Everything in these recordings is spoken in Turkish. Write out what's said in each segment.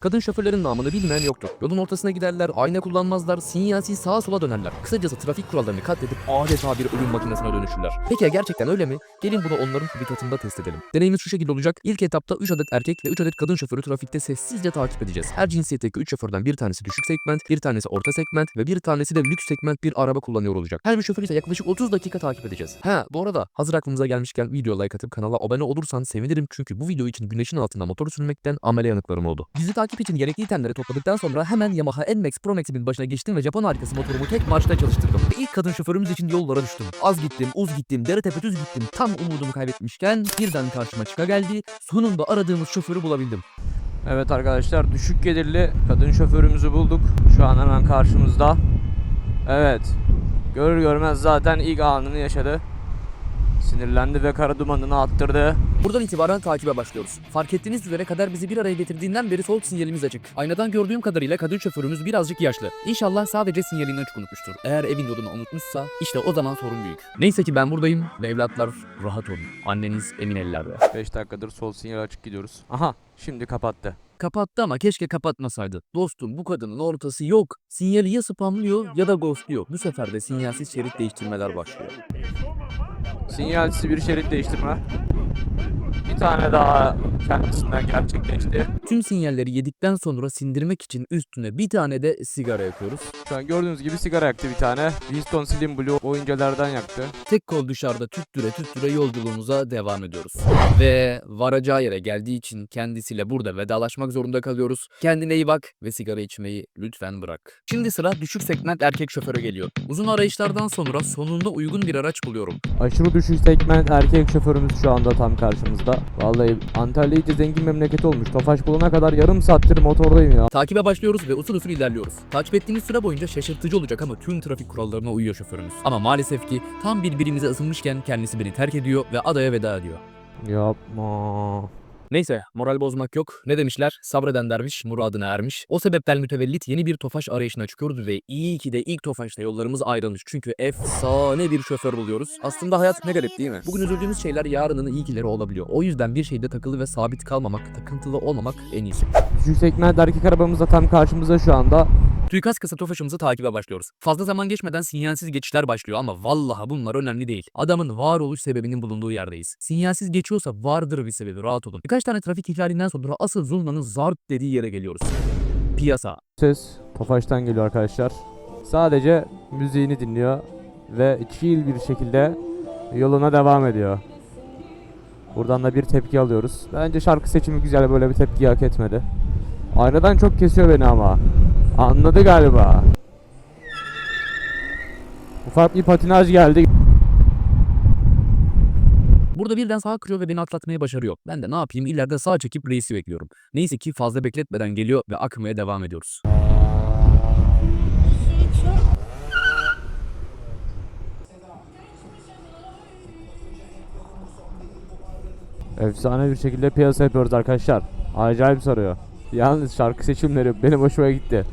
Kadın şoförlerin namını bilmeyen yoktur. Yolun ortasına giderler, ayna kullanmazlar, sinyalsiz sağa sola dönerler. Kısacası trafik kurallarını katledip adeta bir ölüm makinesine dönüşürler. Peki ya gerçekten öyle mi? Gelin bunu onların habitatında test edelim. Deneyimiz şu şekilde olacak. İlk etapta 3 adet erkek ve 3 adet kadın şoförü trafikte sessizce takip edeceğiz. Her cinsiyetteki 3 şoförden bir tanesi düşük segment, bir tanesi orta segment ve bir tanesi de lüks segment bir araba kullanıyor olacak. Her bir şoförü ise yaklaşık 30 dakika takip edeceğiz. Ha bu arada hazır aklımıza gelmişken video like atıp kanala abone olursan sevinirim çünkü bu video için güneşin altında motor sürmekten amele yanıklarım oldu. Bizi takip için gerekli itemleri topladıktan sonra hemen Yamaha NMAX Pro Max'imin başına geçtim ve Japon harikası motorumu tek marşta çalıştırdım. Ve ilk kadın şoförümüz için yollara düştüm. Az gittim, uz gittim, dere tepe düz gittim. Tam umudumu kaybetmişken birden karşıma çıka geldi. Sonunda aradığımız şoförü bulabildim. Evet arkadaşlar düşük gelirli kadın şoförümüzü bulduk. Şu an hemen karşımızda. Evet. Görür görmez zaten ilk anını yaşadı. Sinirlendi ve kara dumanını attırdı. Buradan itibaren takibe başlıyoruz. Fark ettiğiniz üzere kader bizi bir araya getirdiğinden beri sol sinyalimiz açık. Aynadan gördüğüm kadarıyla kadın şoförümüz birazcık yaşlı. İnşallah sadece sinyalini açık unutmuştur. Eğer evin yolunu unutmuşsa işte o zaman sorun büyük. Neyse ki ben buradayım ve evlatlar rahat olun. Anneniz emin ellerde. 5 dakikadır sol sinyal açık gidiyoruz. Aha şimdi kapattı. Kapattı ama keşke kapatmasaydı. Dostum bu kadının ortası yok. Sinyali ya spamlıyor ya da ghostluyor. Bu sefer de sinyalsiz şerit değiştirmeler başlıyor. Sinyalsiz bir şerit değiştirme. Bir tane daha kendisinden gerçekleşti. Tüm sinyalleri yedikten sonra sindirmek için üstüne bir tane de sigara yakıyoruz. Şu an gördüğünüz gibi sigara yaktı bir tane. Winston Slim Blue oyuncalardan yaktı. Tek kol dışarıda tüttüre tüttüre yolculuğumuza devam ediyoruz. Ve varacağı yere geldiği için kendisiyle burada vedalaşmak zorunda kalıyoruz. Kendine iyi bak ve sigara içmeyi lütfen bırak. Şimdi sıra düşük segment erkek şoföre geliyor. Uzun arayışlardan sonra sonunda uygun bir araç buluyorum. Aşırı düşük segment erkek şoförümüz şu anda tam karşımızda. Vallahi Antalya iyice zengin memleket olmuş. Tofaş bulana kadar yarım saattir motordayım ya. Takibe başlıyoruz ve usul usul ilerliyoruz. Takip ettiğimiz süre boyunca şaşırtıcı olacak ama tüm trafik kurallarına uyuyor şoförümüz. Ama maalesef ki tam birbirimize ısınmışken kendisi beni terk ediyor ve adaya veda ediyor. Yapma. Neyse moral bozmak yok. Ne demişler? Sabreden derviş muradına ermiş. O sebepten mütevellit yeni bir tofaş arayışına çıkıyoruz ve iyi ki de ilk tofaşta yollarımız ayrılmış. Çünkü efsane bir şoför buluyoruz. Aslında hayat ne garip değil mi? Bugün üzüldüğümüz şeyler yarının iyi kileri olabiliyor. O yüzden bir şeyde takılı ve sabit kalmamak, takıntılı olmamak en iyisi. Segment erkek arabamız da tam karşımızda şu anda. Suikast kısa tofaşımızı takibe başlıyoruz. Fazla zaman geçmeden sinyalsiz geçişler başlıyor ama vallahi bunlar önemli değil. Adamın varoluş sebebinin bulunduğu yerdeyiz. Sinyalsiz geçiyorsa vardır bir sebebi rahat olun. Birkaç tane trafik ihlalinden sonra asıl zurnanın zart dediği yere geliyoruz. Piyasa. Ses Tofaş'tan geliyor arkadaşlar. Sadece müziğini dinliyor ve chill bir şekilde yoluna devam ediyor. Buradan da bir tepki alıyoruz. Bence şarkı seçimi güzel böyle bir tepki hak etmedi. Aynadan çok kesiyor beni ama. Anladı galiba. Ufak bir patinaj geldi. Burada birden sağa kırıyor ve beni atlatmayı başarıyor. Ben de ne yapayım ileride sağ çekip reisi bekliyorum. Neyse ki fazla bekletmeden geliyor ve akmaya devam ediyoruz. Efsane bir şekilde piyasa yapıyoruz arkadaşlar. Acayip sarıyor. Yalnız şarkı seçimleri benim hoşuma gitti.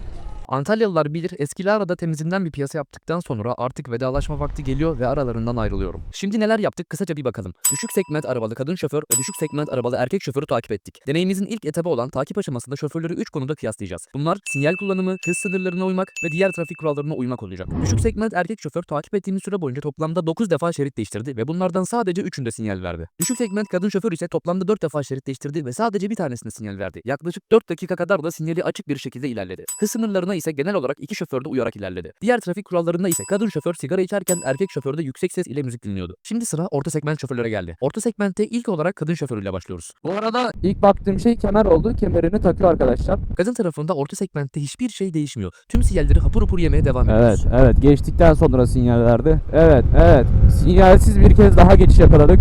Antalyalılar bilir eskili arada temizinden bir piyasa yaptıktan sonra artık vedalaşma vakti geliyor ve aralarından ayrılıyorum. Şimdi neler yaptık kısaca bir bakalım. Düşük segment arabalı kadın şoför ve düşük segment arabalı erkek şoförü takip ettik. Deneyimizin ilk etabı olan takip aşamasında şoförleri 3 konuda kıyaslayacağız. Bunlar sinyal kullanımı, hız sınırlarına uymak ve diğer trafik kurallarına uymak olacak. Düşük segment erkek şoför takip ettiğimiz süre boyunca toplamda 9 defa şerit değiştirdi ve bunlardan sadece 3'ünde sinyal verdi. Düşük segment kadın şoför ise toplamda 4 defa şerit değiştirdi ve sadece bir tanesinde sinyal verdi. Yaklaşık 4 dakika kadar da sinyali açık bir şekilde ilerledi. Hız sınırlarına ise genel olarak iki şoför de uyarak ilerledi. Diğer trafik kurallarında ise kadın şoför sigara içerken erkek şoför de yüksek ses ile müzik dinliyordu. Şimdi sıra orta segment şoförlere geldi. Orta segmentte ilk olarak kadın şoförüyle başlıyoruz. Bu arada ilk baktığım şey kemer oldu. Kemerini takıyor arkadaşlar. Kadın tarafında orta segmentte hiçbir şey değişmiyor. Tüm sinyalleri hapur hapur yemeye devam Evet, ediyoruz. evet. Geçtikten sonra sinyal verdi. Evet, evet. Sinyalsiz bir kez daha geçiş yakaladık.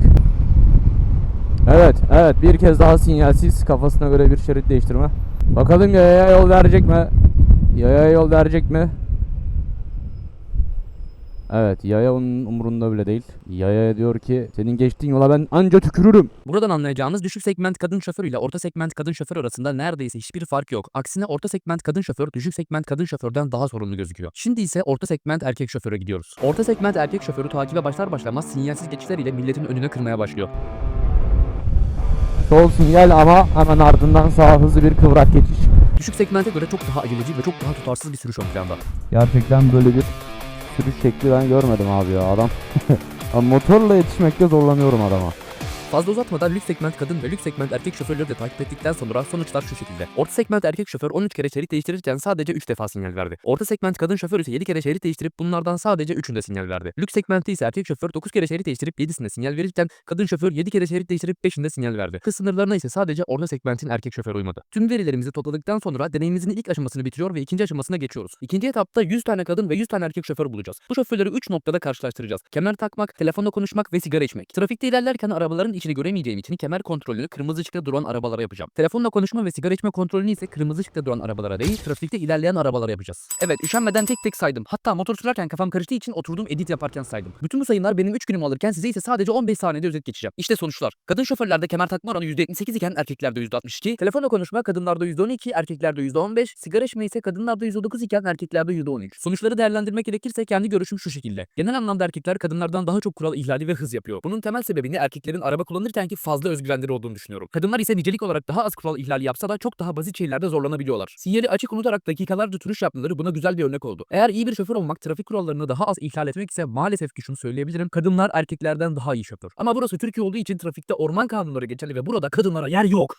Evet, evet. Bir kez daha sinyalsiz kafasına göre bir şerit değiştirme. Bakalım yayaya yol verecek mi? Yayaya yol verecek mi? Evet, yaya onun umurunda bile değil. Yaya diyor ki senin geçtiğin yola ben anca tükürürüm. Buradan anlayacağınız düşük segment kadın şoför ile orta segment kadın şoför arasında neredeyse hiçbir fark yok. Aksine orta segment kadın şoför düşük segment kadın şoförden daha sorumlu gözüküyor. Şimdi ise orta segment erkek şoföre gidiyoruz. Orta segment erkek şoförü takibe başlar başlamaz sinyalsiz geçişler ile milletin önüne kırmaya başlıyor. Sol sinyal ama hemen ardından sağa hızlı bir kıvrak geçiş. Düşük segmente göre çok daha aceleci ve çok daha tutarsız bir sürüş ön planda. Gerçekten böyle bir sürüş şekli ben görmedim abi ya adam. Motorla yetişmekte zorlanıyorum adama. Fazla uzatmadan lüks segment kadın ve lüks segment erkek şoförleri de takip ettikten sonra sonuçlar şu şekilde. Orta segment erkek şoför 13 kere şerit değiştirirken sadece 3 defa sinyal verdi. Orta segment kadın şoför ise 7 kere şerit değiştirip bunlardan sadece 3'ünde sinyal verdi. Lüks segmentte ise erkek şoför 9 kere şerit değiştirip 7'sinde sinyal verirken kadın şoför 7 kere şerit değiştirip 5'inde sinyal verdi. Hız sınırlarına ise sadece orta segmentin erkek şoförü uymadı. Tüm verilerimizi topladıktan sonra deneyimimizin ilk aşamasını bitiriyor ve ikinci aşamasına geçiyoruz. İkinci etapta 100 tane kadın ve 100 tane erkek şoför bulacağız. Bu şoförleri 3 noktada karşılaştıracağız. Kemer takmak, telefonla konuşmak ve sigara içmek. Trafikte ilerlerken arabaların içini göremeyeceğim için kemer kontrolünü kırmızı ışıkta duran arabalara yapacağım. Telefonla konuşma ve sigara içme kontrolünü ise kırmızı ışıkta duran arabalara değil, trafikte ilerleyen arabalara yapacağız. Evet, üşenmeden tek tek saydım. Hatta motor sürerken kafam karıştığı için oturdum edit yaparken saydım. Bütün bu sayımlar benim 3 günümü alırken size ise sadece 15 saniyede özet geçeceğim. İşte sonuçlar. Kadın şoförlerde kemer takma oranı %78 iken erkeklerde %62. Telefonla konuşma kadınlarda %12, erkeklerde %15. Sigara içme ise kadınlarda %9 iken erkeklerde %13. Sonuçları değerlendirmek gerekirse kendi görüşüm şu şekilde. Genel anlamda erkekler kadınlardan daha çok kural ihlali ve hız yapıyor. Bunun temel sebebini erkeklerin araba kullanırkenki fazla özgüvenleri olduğunu düşünüyorum. Kadınlar ise nicelik olarak daha az kural ihlali yapsa da çok daha basit şeylerde zorlanabiliyorlar. Sinyali açık unutarak dakikalarca sürüş yapmaları buna güzel bir örnek oldu. Eğer iyi bir şoför olmak trafik kurallarını daha az ihlal etmek ise maalesef ki şunu söyleyebilirim. Kadınlar erkeklerden daha iyi şoför. Ama burası Türkiye olduğu için trafikte orman kanunları geçerli ve burada kadınlara yer yok.